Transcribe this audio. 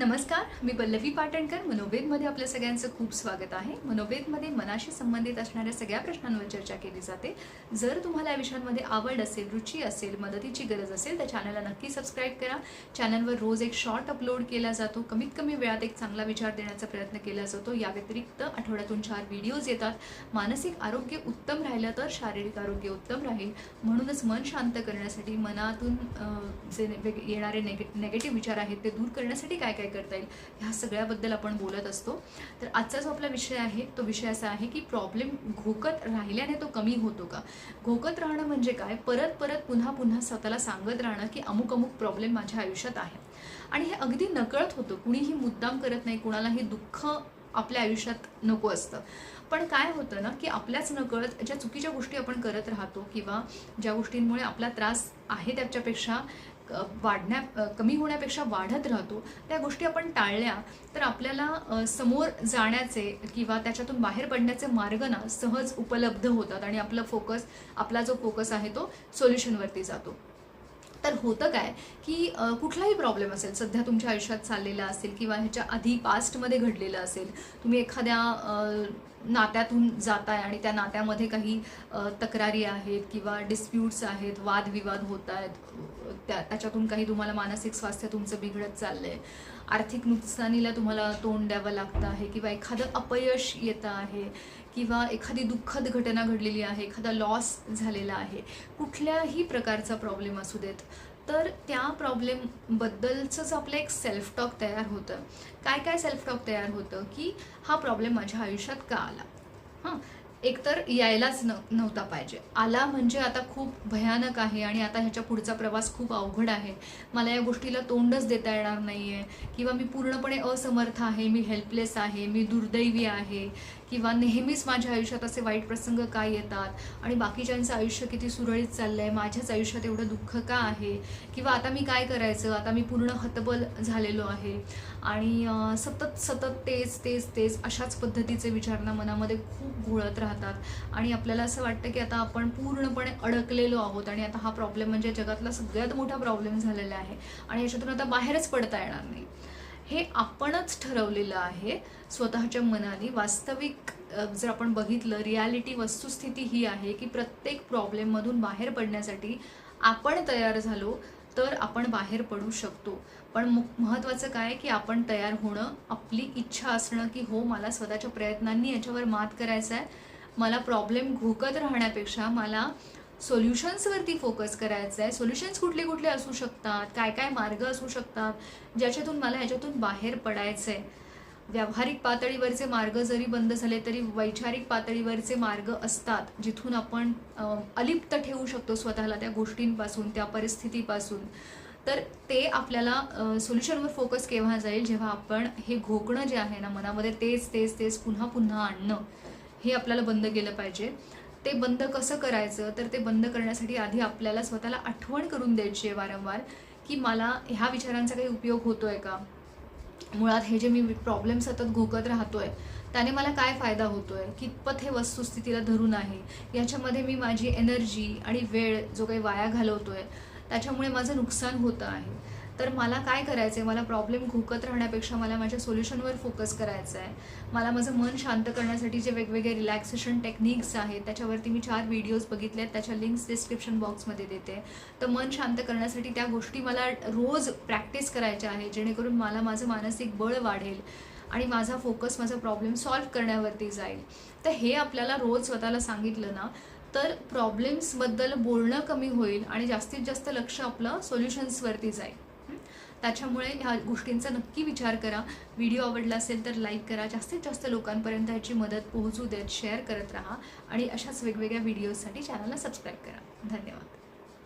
नमस्कार मी पल्लवी पाटणकर. मनोवेदमध्ये आपल्या सगळ्यांचं खूप स्वागत आहे. मनोवेदमध्ये मनाशी संबंधित असणाऱ्या सगळ्या प्रश्नांवर चर्चा केली जाते. जर तुम्हाला या विषयांमध्ये आवड असेल रुची असेल मदतीची गरज असेल तर चॅनलला नक्की सबस्क्राईब करा. चॅनलवर रोज एक शॉर्ट अपलोड केला जातो. कमीत कमी वेळात एक चांगला विचार देण्याचा प्रयत्न केला जातो. या व्यतिरिक्त आठवड्यातून चार व्हिडिओज येतात. मानसिक आरोग्य उत्तम राहिलं तर शारीरिक आरोग्य उत्तम राहील. म्हणूनच मन शांत करण्यासाठी मनातून जे येणारे नेगे नेगेटिव्ह विचार आहेत ते दूर करण्यासाठी काय काय करता येईल ह्या सगळ्याबद्दल आपण बोलत असतो. तर आजचा जो आपला विषय आहे तो विषय असा आहे की प्रॉब्लेम घोकत राहिल्याने तो कमी होतो का? घोकत राहणं म्हणजे काय? परत परत पुन्हा पुन्हा स्वतःला सांगत राहणं की अमुक अमुक प्रॉब्लेम माझ्या आयुष्यात आहे. आणि हे अगदी नकळत होतं. कुणीही मुद्दाम करत नाही कुणालाही दुःख आपल्या आयुष्यात नको असतं. पण काय होतं ना की आपल्याच नकळत ज्या चुकीच्या गोष्टी आपण करत राहतो किंवा ज्या गोष्टींमुळे आपला त्रास आहे त्याच्यापेक्षा वाढण्या कमी होण्यापेक्षा वाढत राहतो त्या गोष्टी आपण टाळल्या तर आपल्याला समोर जाण्याचे किंवा त्याच्यातून बाहेर पडण्याचे मार्ग ना सहज उपलब्ध होतात आणि आपला फोकस आपला जो फोकस आहे तो सोल्युशनवरती जातो. तर होतं काय की कुठलाही प्रॉब्लेम असेल सध्या तुमच्या आयुष्यात चाललेला असेल किंवा ह्याच्या आधी पास्टमध्ये घडलेलं असेल तुम्ही एखाद्या नात्यातून जाताय आणि त्या नात्यामध्ये काही तक्रारी आहेत किंवा डिस्प्यूट्स आहेत वादविवाद होत आहेत त्या त्याच्यातून काही तुम्हाला मानसिक स्वास्थ्य तुमचं बिघडत चाललं आहे आर्थिक नुकसानीला तुम्हाला तोंड द्यावं लागतं आहे किंवा एखादं अपयश येतं आहे. किंवा एखादी दुःखद घटना घडलेली आहे एखादा लॉस झालेला आहे कुठल्याही प्रकारचा प्रॉब्लेम असू देत तर त्या प्रॉब्लेमबद्दलचंच आपलं एक सेल्फ टॉक तयार होतं. काय काय सेल्फ टॉक तयार होतं की हा प्रॉब्लेम माझ्या आयुष्यात का आला? हां. एकतर यायलाच न नव्हता पाहिजे. आला म्हणजे आता खूप भयानक आहे आणि आता ह्याच्या पुढचा प्रवास खूप अवघड आहे. मला या गोष्टीला तोंडच देता येणार नाही आहे किंवा मी पूर्णपणे असमर्थ आहे मी हेल्पलेस आहे मी दुर्दैवी आहे. किंवा नेहमीच माझ्या आयुष्यात असे वाईट प्रसंग का येतात? आणि बाकीच्यांचं आयुष्य किती सुरळीत चाललं आहे माझ्याच आयुष्यात एवढं दुःख का आहे? किंवा आता मी काय करायचं? आता मी पूर्ण हतबल झालेलो आहे. आणि सतत सतत तेच तेच तेच अशाच पद्धतीचे विचारणा मनामध्ये खूप घोळत राहतात. आणि आपल्याला असं वाटतं की आता आपण पूर्णपणे अडकलेलो आहोत आणि आता हा प्रॉब्लेम म्हणजे जगातला सगळ्यात मोठा प्रॉब्लेम झालेला आहे आणि याच्यातून आता बाहेरच पडता येणार नाही. हे आपणच ठरवलेलं आहे स्वतःच्या मनाने. वास्तविक जर आपण बघितलं रियालिटी वस्तुस्थिती ही आहे की प्रत्येक प्रॉब्लेममधून बाहेर पडण्यासाठी आपण तयार झालो तर आपण बाहेर पडू शकतो. पण महत्त्वाचं काय की आपण तयार होणं आपली इच्छा असणं की हो मला स्वतःच्या प्रयत्नांनी याच्यावर मात करायचं आहे मला प्रॉब्लेम घोकत राहण्यापेक्षा मला सोल्युशन्सवरती फोकस करायचं आहे सोल्युशन्स कुठले कुठले असू शकतात काय काय मार्ग असू शकतात ज्याच्यातून मला ह्याच्यातून बाहेर पडायचं आहे व्यावहारिक पातळीवरचे मार्ग जरी बंद झाले तरी वैचारिक पातळीवरचे मार्ग असतात जिथून आपण अलिप्त ठेवू शकतो स्वतःला त्या गोष्टींपासून त्या परिस्थितीपासून. तर ते आपल्याला सोल्युशनवर फोकस केव्हा जाईल जेव्हा आपण हे घोकणं जे आहे ना मनामध्ये तेच तेच तेच पुन्हा पुन्हा आणणं. हे आपल्याला बंद केलं पाहिजे. ते बंद कसं करायचं? तर ते बंद करण्यासाठी आधी आपल्याला स्वतःला आठवण करून द्यायची आहे वारंवार की मला ह्या विचारांचा काही उपयोग होतो आहे का? मुळात हे जे मी प्रॉब्लेम सतत घोकत राहतो आहे त्याने मला काय फायदा होतो आहे कितपत हे वस्तुस्थितीला धरून आहे? याच्यामध्ये मी माझी एनर्जी आणि वेळ जो काही वाया घालवतो आहे त्याच्यामुळे माझं नुकसान होतं आहे. तर मला काय करायचं आहे मला प्रॉब्लेम घुकत राहण्यापेक्षा मला माझ्या सोल्युशनवर फोकस करायचं आहे मला माझं मन शांत करण्यासाठी जे वेगवेगळे रिलॅक्सेशन टेक्निक्स आहेत त्याच्यावरती मी चार व्हिडिओज बघितले आहेत. त्याच्या लिंक्स डिस्क्रिप्शन बॉक्समध्ये देते. तर मन शांत करण्यासाठी त्या गोष्टी मला रोज प्रॅक्टिस करायच्या आहे जेणेकरून मला माझं मानसिक बळ वाढेल आणि माझा फोकस माझा प्रॉब्लेम सॉल्व्ह करण्यावरती जाईल. तर हे आपल्याला रोज स्वतःला सांगितलं ना तर प्रॉब्लेम्सबद्दल बोलणं कमी होईल आणि जास्तीत जास्त लक्ष आपलं सोल्युशन्सवरती जाईल. त्याच्यामुळे ह्या गोष्टींचा नक्की विचार करा. व्हिडिओ आवडला असेल तर लाईक करा. जास्तीत जास्त लोकांपर्यंत ह्याची मदत पोहोचू देत शेअर करत राहा आणि अशाच वेगवेगळ्या व्हिडिओजसाठी चॅनलला सबस्क्राईब करा. धन्यवाद.